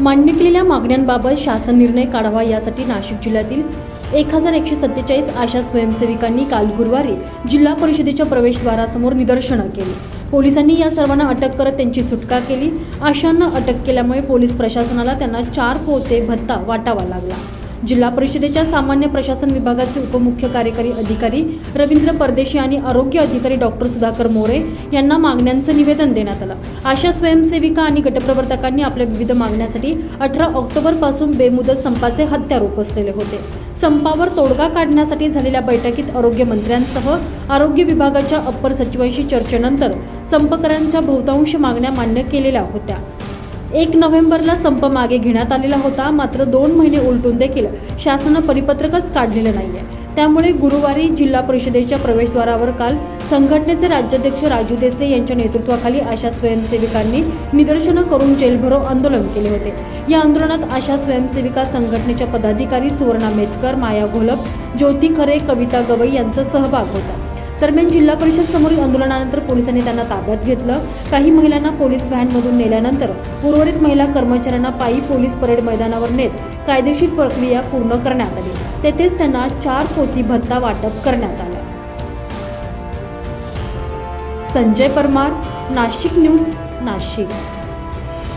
मान्य केलेल्या मागण्यांबाबत शासन निर्णय काढावा यासाठी नाशिक जिल्ह्यातील एक हजार एकशे सत्तेचाळीस आशा स्वयंसेविकांनी काल गुरुवारी जिल्हा परिषदेच्या प्रवेशद्वारासमोर निदर्शनं केली. पोलिसांनी या सर्वांना अटक करत त्यांची सुटका केली. आशांना अटक केल्यामुळे पोलीस प्रशासनाला त्यांना चार पोते भत्ता वाटावा लागला. जिल्हा परिषदेच्या सामान्य प्रशासन विभागाचे उपमुख्य कार्यकारी अधिकारी रवींद्र परदेशी आणि आरोग्य अधिकारी डॉक्टर सुधाकर मोरे यांना मागण्यांचं निवेदन देण्यात आलं. आशा स्वयंसेविका आणि गटप्रवर्तकांनी आपल्या विविध मागण्यांसाठी अठरा ऑक्टोबरपासून बेमुदत संपाचे हत्यार उपसलेले होते. संपावर तोडगा काढण्यासाठी झालेल्या बैठकीत आरोग्य मंत्र्यांसह आरोग्य विभागाच्या अप्पर सचिवांशी चर्चेनंतर संपकऱ्यांच्या बहुतांश मागण्या मान्य केलेल्या होत्या. एक नोव्हेंबरला संप मागे घेण्यात आलेला होता. मात्र दोन महिने उलटून देखील शासनानं परिपत्रकच काढलेलं नाही आहे त्यामुळे गुरुवारी जिल्हा परिषदेच्या प्रवेशद्वारावर काल संघटनेचे राज्याध्यक्ष राजू देसले यांच्या नेतृत्वाखाली आशा स्वयंसेविकांनी निदर्शनं करून जेलभरो आंदोलन केले होते. या आंदोलनात आशा स्वयंसेविका संघटनेच्या पदाधिकारी सुवर्णा मेतकर माया घोलप ज्योती खरे कविता गवई यांचा सहभाग होता. दरम्यान जिल्हा परिषद समोरील आंदोलनानंतर पोलिसांनी त्यांना ताब्यात घेतलं. काही महिलांना पोलीस व्हॅनमधून नेल्यानंतर उर्वरित महिला कर्मचाऱ्यांना पायी पोलीस परेड मैदानावर नेत कायदेशीर प्रक्रिया पूर्ण करण्यात आली. तेथेच त्यांना चार पोती भत्ता वाटप करण्यात आला. संजय परमार नाशिक न्यूज नाशिक.